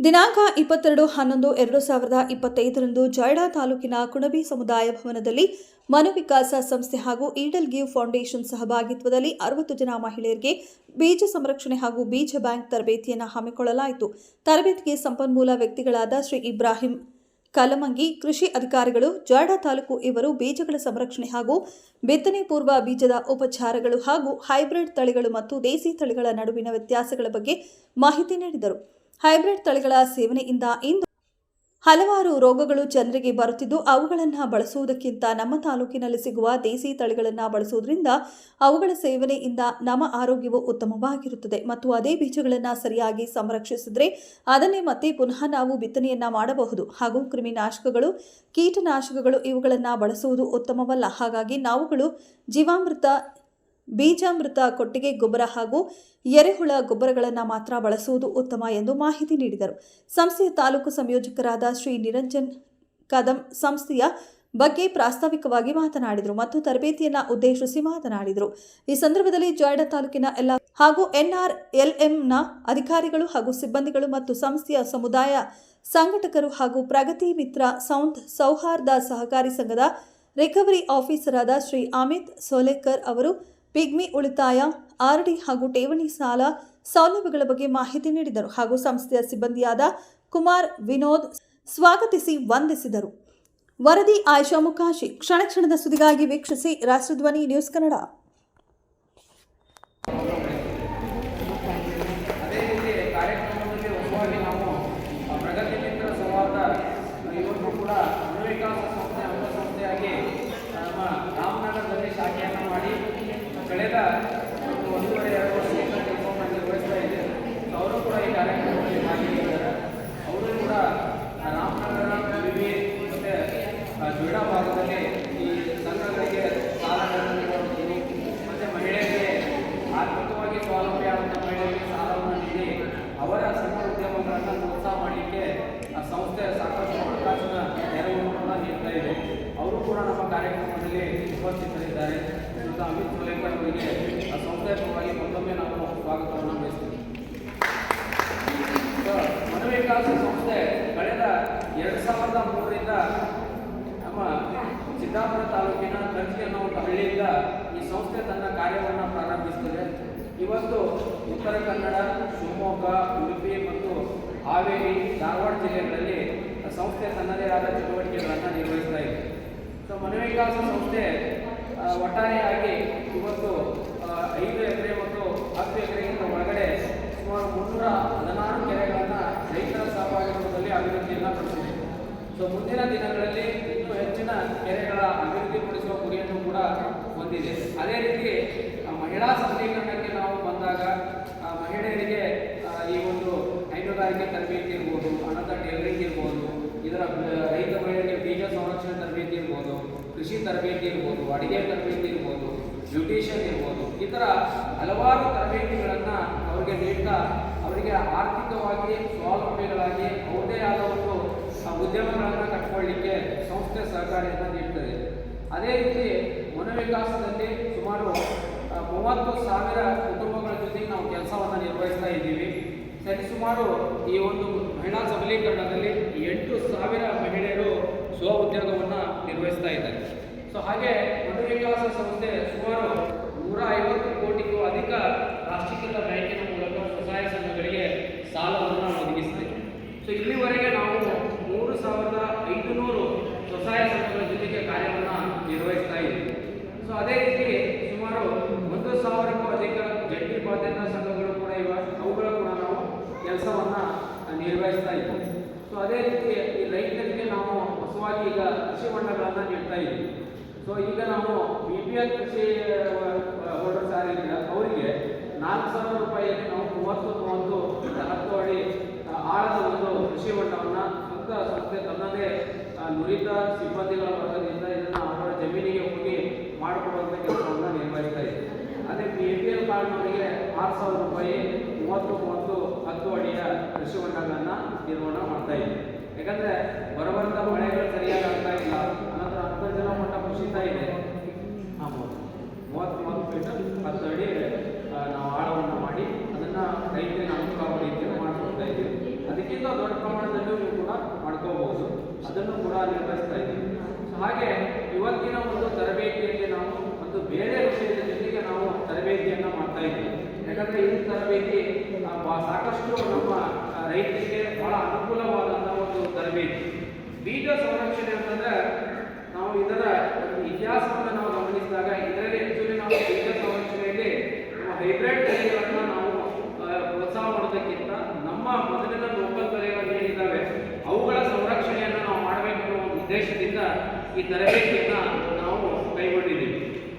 ದಿನಾಂಕ ಇಪ್ಪತ್ತೆರಡು ಹನ್ನೊಂದು ಎರಡು ಸಾವಿರದ ಇಪ್ಪತ್ತೈದರಂದು ಜೈಡಾ ತಾಲೂಕಿನ ಕುಣಬಿ ಸಮುದಾಯ ಭವನದಲ್ಲಿ ಮನೋವಿಕಾಸ ಸಂಸ್ಥೆ ಹಾಗೂ ಈಡಲ್ ಗಿವ್ ಫೌಂಡೇಶನ್ ಸಹಭಾಗಿತ್ವದಲ್ಲಿ ಅರವತ್ತು ಜನ ಮಹಿಳೆಯರಿಗೆ ಬೀಜ ಸಂರಕ್ಷಣೆ ಹಾಗೂ ಬೀಜ ಬ್ಯಾಂಕ್ ತರಬೇತಿಯನ್ನು ಹಮ್ಮಿಕೊಳ್ಳಲಾಯಿತು. ತರಬೇತಿಗೆ ಸಂಪನ್ಮೂಲ ವ್ಯಕ್ತಿಗಳಾದ ಶ್ರೀ ಇಬ್ರಾಹಿಂ ಕಲಮಂಗಿ, ಕೃಷಿ ಅಧಿಕಾರಿಗಳು ಜಾಯ್ಡಾ ತಾಲೂಕು ಇವರು ಬೀಜಗಳ ಸಂರಕ್ಷಣೆ ಹಾಗೂ ಬಿತ್ತನೆ ಪೂರ್ವ ಬೀಜದ ಉಪಚಾರಗಳು ಹಾಗೂ ಹೈಬ್ರಿಡ್ ತಳಿಗಳು ಮತ್ತು ದೇಸಿ ತಳಿಗಳ ನಡುವಿನ ವ್ಯತ್ಯಾಸಗಳ ಬಗ್ಗೆ ಮಾಹಿತಿ ನೀಡಿದರು. ಹೈಬ್ರಿಡ್ ತಳಿಗಳ ಸೇವನೆಯಿಂದ ಇಂದು ಹಲವಾರು ರೋಗಗಳು ಜನರಿಗೆ ಬರುತ್ತಿದ್ದು, ಅವುಗಳನ್ನು ಬಳಸುವುದಕ್ಕಿಂತ ನಮ್ಮ ತಾಲೂಕಿನಲ್ಲಿ ಸಿಗುವ ದೇಸಿ ತಳಿಗಳನ್ನು ಬಳಸುವುದರಿಂದ ಅವುಗಳ ಸೇವನೆಯಿಂದ ನಮ್ಮ ಆರೋಗ್ಯವು ಉತ್ತಮವಾಗಿರುತ್ತದೆ. ಮತ್ತು ಅದೇ ಬೀಜಗಳನ್ನು ಸರಿಯಾಗಿ ಸಂರಕ್ಷಿಸಿದರೆ ಅದನ್ನೇ ಮತ್ತೆ ಪುನಃ ನಾವು ಬಿತ್ತನೆಯನ್ನ ಮಾಡಬಹುದು. ಹಾಗೂ ಕ್ರಿಮಿನಾಶಕಗಳು, ಕೀಟನಾಶಕಗಳು ಇವುಗಳನ್ನು ಬಳಸುವುದು ಉತ್ತಮವಲ್ಲ. ಹಾಗಾಗಿ ನಾವುಗಳು ಜೀವಾಮೃತ ಬೀಜಾಮೃತ, ಕೊಟ್ಟಿಗೆ ಗೊಬ್ಬರ ಹಾಗೂ ಎರೆಹುಳ ಗೊಬ್ಬರಗಳನ್ನು ಮಾತ್ರ ಬಳಸುವುದು ಉತ್ತಮ ಎಂದು ಮಾಹಿತಿ ನೀಡಿದರು. ಸಂಸ್ಥೆಯ ತಾಲೂಕು ಸಂಯೋಜಕರಾದ ಶ್ರೀ ನಿರಂಜನ್ ಕದಂ ಸಂಸ್ಥೆಯ ಬಗ್ಗೆ ಪ್ರಾಸ್ತಾವಿಕವಾಗಿ ಮಾತನಾಡಿದರು ಮತ್ತು ತರಬೇತಿಯನ್ನು ಉದ್ದೇಶಿಸಿ ಮಾತನಾಡಿದರು. ಈ ಸಂದರ್ಭದಲ್ಲಿ ಜಾಯ್ಡಾ ತಾಲೂಕಿನ ಎಲ್ಲ ಹಾಗೂ ಎನ್ಆರ್ಎಲ್ಎಂನ ಅಧಿಕಾರಿಗಳು ಹಾಗೂ ಸಿಬ್ಬಂದಿಗಳು ಮತ್ತು ಸಂಸ್ಥೆಯ ಸಮುದಾಯ ಸಂಘಟಕರು ಹಾಗೂ ಪ್ರಗತಿ ಮಿತ್ರ ಸೌಂದ್ ಸೌಹಾರ್ದ ಸಹಕಾರಿ ಸಂಘದ ರಿಕವರಿ ಆಫೀಸರ್ ಆದ ಶ್ರೀ ಅಮಿತ್ ಸೋಲೇಕರ್ ಅವರು ಪಿಗ್ಮಿ ಉಳಿತಾಯ ಆರ್ಡಿ ಹಾಗೂ ಠೇವಣಿ ಸಾಲ ಸೌಲಭ್ಯಗಳ ಬಗ್ಗೆ ಮಾಹಿತಿ ನೀಡಿದರು ಹಾಗೂ ಸಂಸ್ಥೆಯ ಸಿಬ್ಬಂದಿಯಾದ ಕುಮಾರ್ ವಿನೋದ್ ಸ್ವಾಗತಿಸಿ ವಂದಿಸಿದರು. ವರದಿ ಆಯಶಾ ಮುಖಾಶಿ ಕ್ಷಣ ಕ್ಷಣದ ಸುದ್ದಿಗಾಗಿ ವೀಕ್ಷಿಸಿ ರಾಷ್ಟ್ರಧ್ವನಿ ನ್ಯೂಸ್ ಕನ್ನಡ. ಮಾಡಿ ಕಳೆದ ಒಂದು ಒಂದೂವರೆ, ಎರಡು ವರ್ಷದಿಂದ ಕೆಲಸವನ್ನು ನಿರ್ವಹಿಸ್ತಾ ಇದ್ದೇವೆ ಅವರು ಕೂಡ ಈ ಕಾರ್ಯಕ್ರಮದಲ್ಲಿ ಭಾಗಿಯಾಗಿದ್ದಾರೆ. ಅವರು ಕೂಡ ರಾಮನಗರ ವಿವಿ ಮತ್ತು ಜೋಡಾ ಭಾಗದಲ್ಲಿ ಈ ಸಂಘಗಳಿಗೆ ಸಾಲಗಳನ್ನು ಕೊಡುವುದು ಮತ್ತು ಮಹಿಳೆಯರಿಗೆ ಆರ್ಥಿಕವಾಗಿ ಸ್ವಾವಲಂಬಿ ಆದಂತಹ ಮಹಿಳೆಯರಿಗೆ ಸಾಲವನ್ನು ನೀಡಿ ಅವರ ಸಣ್ಣ ಉದ್ಯಮಗಳನ್ನು ಪ್ರೋತ್ಸಾಹ ಮಾಡಲಿಕ್ಕೆ, ಆ, ಸಂಸ್ಥೆ ಸಾಕಷ್ಟು ಹಣಕಾಸಿನ ನೆರವನ್ನು ಕೂಡ ನೀಡ್ತಾ ಇದೆ. ಅವರು ಕೂಡ ನಮ್ಮ ಕಾರ್ಯಕ್ರಮದಲ್ಲಿ ಉಪಸ್ಥಿತರಿದ್ದಾರೆ. ಅಮಿತ್ ಆ ಸಂಸ್ಥೆಯ ಮತ್ತೊಮ್ಮೆ ನಾವು ಸ್ವಾಗತವನ್ನು ಬಯಸ್ತೀನಿ ಮನೋವಿಕಾಸ ಸಂಸ್ಥೆ ಕಳೆದ ಎರಡು ಸಾವಿರದ ಮೂರರಿಂದ ನಮ್ಮ ಸಿದ್ದಾಪುರ ತಾಲೂಕಿನ ಕರ್ಜಿ ಅನ್ನೋ ಒಂದು ಹಳ್ಳಿಯಿಂದ ಈ ಸಂಸ್ಥೆ ತನ್ನ ಕಾರ್ಯವನ್ನು ಪ್ರಾರಂಭಿಸುತ್ತದೆ. ಇವತ್ತು ಉತ್ತರ ಕನ್ನಡ, ಶಿವಮೊಗ್ಗ, ಉಡುಪಿ ಮತ್ತು ಹಾವೇರಿ, ಧಾರವಾಡ ಜಿಲ್ಲೆಗಳಲ್ಲಿ ಸಂಸ್ಥೆ ತನ್ನದೇ ಆದ ಚಟುವಟಿಕೆಗಳನ್ನು ನಿರ್ವಹಿಸ್ತಾ ಇದೆ. ಸೊ ಮನೋವಿಕಾಸ ಸಂಸ್ಥೆ ಒಟ್ಟಾರೆಯಾಗಿ ಇವತ್ತು ಐದು ಎಕರೆ ಮತ್ತು ಹತ್ತು ಎಕರೆಗಿಂತ ಒಳಗಡೆ ಸುಮಾರು ಮುನ್ನೂರ ಹದಿನಾರು ಕೆರೆಗಳನ್ನು ರೈತರ ಸಹಭಾಗಿತ್ವದಲ್ಲಿ ಅಭಿವೃದ್ಧಿಯನ್ನು ಪಡಿಸಿದೆ. ಸೊ ಮುಂದಿನ ದಿನಗಳಲ್ಲಿ ಇನ್ನೂ ಹೆಚ್ಚಿನ ಕೆರೆಗಳ ಅಭಿವೃದ್ಧಿಪಡಿಸುವ ಗುರಿಯನ್ನು ಕೂಡ ಹೊಂದಿದೆ. ಅದೇ ರೀತಿ ಮಹಿಳಾ ಸಬಲೀಕರಣಕ್ಕೆ ನಾವು ಬಂದಾಗ ಮಹಿಳೆಯರಿಗೆ ಈ ಒಂದು ಹೈನುಗಾರಿಕೆ ತರಬೇತಿ ಇರ್ಬೋದು, ಹಣದ ಟೇಲರಿಂಗ್ ಇರ್ಬೋದು ಇದರ ಬ- ರೈತ ಮಹಿಳೆಯರಿಗೆ ಬೀಜ ಸಂರಕ್ಷಣೆ ತರಬೇತಿ ಇರ್ಬೋದು ಕೃಷಿ ತರಬೇತಿ ಇರ್ಬೋದು, ಅಡುಗೆ ತರಬೇತಿ ಇರ್ಬೋದು, ಬ್ಯೂಟಿಷಿಯನ್ ಇರ್ಬೋದು, ಈ ಥರ ಹಲವಾರು ತರಬೇತಿಗಳನ್ನು ಅವರಿಗೆ ನೀಡ್ತಾ ಅವರಿಗೆ ಆರ್ಥಿಕವಾಗಿ ಸ್ವಾವಲಂಬಿಗಳಾಗಿ ಅವರದೇ ಆದ ಒಂದು ಉದ್ಯಮಗಳನ್ನು ಕಟ್ಕೊಳ್ಳಿಕ್ಕೆ ಸಂಸ್ಥೆ ಸಹಕಾರಿಯನ್ನು ನೀಡ್ತದೆ. ಅದೇ ರೀತಿ ಮನೋವಿಕಾಸದಲ್ಲಿ ಸುಮಾರು ಮೂವತ್ತು ಸಾವಿರ ಕುಟುಂಬಗಳ ಜೊತೆಗೆ ನಾವು ಕೆಲಸವನ್ನು ನಿರ್ವಹಿಸ್ತಾ ಇದ್ದೀವಿ. ಸರಿಸುಮಾರು ಈ ಒಂದು ಮಹಿಳಾ ಸಬಲೀಕರಣದಲ್ಲಿ ಎಂಟು ಸಾವಿರ ಮಹಿಳೆಯರು ಸ್ವ ಉದ್ಯೋಗವನ್ನು ನಿರ್ವಹಿಸ್ತಾ ಇದ್ದಾರೆ. ಸೊ ಹಾಗೆ ಮನೋವಿಕಾಸ ಸಂಸ್ಥೆ ಸುಮಾರು ನೂರ ಐವತ್ತು ಕೋಟಿಗೂ ಅಧಿಕ ರಾಷ್ಟ್ರೀಕೃತ ಬ್ಯಾಂಕಿನ ಮೂಲಕ ಸ್ವಸಹಾಯ ಸಂಘಗಳಿಗೆ ಸಾಲವನ್ನು ಒದಗಿಸಿದೆ. ಸೊ ಇಲ್ಲಿವರೆಗೆ ನಾವು ಮೂರು ಸಾವಿರದ ಐದುನೂರು ಸ್ವಸಹಾಯ ಸಂಘಗಳ ಜೊತೆಗೆ ಕಾರ್ಯವನ್ನು ನಿರ್ವಹಿಸ್ತಾ ಇದ್ದೀವಿ. ಸೊ ಅದೇ ರೀತಿ ಸುಮಾರು ಒಂದು ಸಾವಿರಕ್ಕೂ ಅಧಿಕ ಜಂಟಿ ಬಾಧ್ಯತಾ ಸಂಘಗಳು ಕೂಡ ಇವೆ, ಅವುಗಳು ಕೂಡ ನಾವು ಕೆಲಸವನ್ನು ನಿರ್ವಹಿಸ್ತಾ ಇದ್ದೀವಿ. ಸೊ ಅದೇ ರೀತಿ ಈ ರೈತರಿಗೆ ನಾವು ಹೊಸವಾಗಿ ಈಗ ಕೃಷಿ ಹೊಂಡಗಳನ್ನು ನೀಡ್ತಾ ಇದ್ದೀವಿ. ಸೊ ಈಗ ನಾವು ಬಿ ಪಿ ಎಲ್ ಕೃಷಿ ಹೋಲ್ಡರ್ಸ್ ಯಾರಿಲ್ಲ ಅವರಿಗೆ ನಾಲ್ಕು ಸಾವಿರ ರೂಪಾಯಿಯಲ್ಲಿ ನಾವು ಮೂವತ್ತು ಮೂವತ್ತು ಹತ್ತು ಅಡಿ ಆಳದ ಒಂದು ಕೃಷಿ ಹೊಂಡವನ್ನು ಸ್ವಂತ ಸಂಸ್ಥೆ ತನ್ನದೇ ನುರಿತ ಸಿಬ್ಬಂದಿಗಳ ವರ್ಗದಿಂದ ಇದನ್ನು ಅವರ ಜಮೀನಿಗೆ ಹೋಗಿ ಮಾಡಿಕೊಡುವಂಥ ಕೆಲಸವನ್ನು ನಿರ್ವಹಿಸ್ತಾ ಇದೆ ಅದೇ ಬಿ ಪಿ ಎಲ್ ಕಾರ್ಡ್ನವರಿಗೆ ಆರು ಸಾವಿರ ರೂಪಾಯಿ, ಮೂವತ್ತು ಮೂವತ್ತು ಹತ್ತು ಅಡಿಯ ಕೃಷಿ ಹೊಂಡಗಳನ್ನು ನಿರ್ವಹಣೆ ಮಾಡ್ತಾ ಇದೆ ಯಾಕಂದರೆ ಬರಬರ್ತ ಮಳೆಗಳು ಸರಿಯಾಗಿ ಆಗ್ತಾ ಇಲ್ಲ ಅನಂತರ ಅಂತರ್ಜಲ ಮಟ್ಟ ಕುಸಿತ ಇದೆ. ಮೂವತ್ತ್ ಮೂವತ್ತು ಫೀಟ್ ಹತ್ತು ಅಡಿ ನಾವು ಆಳವನ್ನು ಮಾಡಿ ಅದನ್ನು ರೈತರಿಗೆ ಅನುಕೂಲ ರೀತಿಯಲ್ಲಿ ಮಾಡಿಕೊಡ್ತಾ ಇದ್ದೀವಿ. ಅದಕ್ಕಿಂತ ದೊಡ್ಡ ಪ್ರಮಾಣದಲ್ಲೂ ಕೂಡ ಮಾಡ್ಕೋಬಹುದು ಅದನ್ನು ಕೂಡ ನಿರ್ವಹಿಸ್ತಾ ಇದ್ದೀವಿ. ಹಾಗೆ ಇವತ್ತಿನ ಒಂದು ತರಬೇತಿಯಲ್ಲಿ ನಾವು ಒಂದು ಬೇರೆ ವಿಷಯದ ಜೊತೆಗೆ ನಾವು ತರಬೇತಿಯನ್ನು ಮಾಡ್ತಾ ಇದ್ದೀವಿ ಯಾಕಂದ್ರೆ ಈ ತರಬೇತಿ ಆ, ಬಾ- ಸಾಕಷ್ಟು ನಮ್ಮ ಆ, ರೈತರಿಗೆ ಬಹಳ ಅನುಕೂಲವಾದಂತಹ ಒಂದು ತರಬೇತಿ ಬೀಜ ಸಂರಕ್ಷಣೆ ಅಂತಂದ್ರೆ ನಾವು ಇದರ ಇತಿಹಾಸವನ್ನು ನಾವು ಗಮನಿಸಿದಾಗ ಇದರಲ್ಲಿ ನಾವು ಬೀಜ ಸಂರಕ್ಷಣೆಯಲ್ಲಿ ನಮ್ಮ ಹೈಬ್ರಿಡ್ ತಳಿಗಳನ್ನು ನಾವು ಪ್ರೋತ್ಸಾಹ ಮಾಡೋದಕ್ಕಿಂತ ನಮ್ಮ ಮೊದಲಿನ ಲೋಕಲ್ ತಳಿಗಳು ಏನಿದ್ದಾವೆ ಅವುಗಳ ಸಂರಕ್ಷಣೆಯನ್ನು ನಾವು ಮಾಡಬೇಕು ಅನ್ನೋ ಒಂದು ಉದ್ದೇಶದಿಂದ ಈ ತರಬೇತಿಯನ್ನು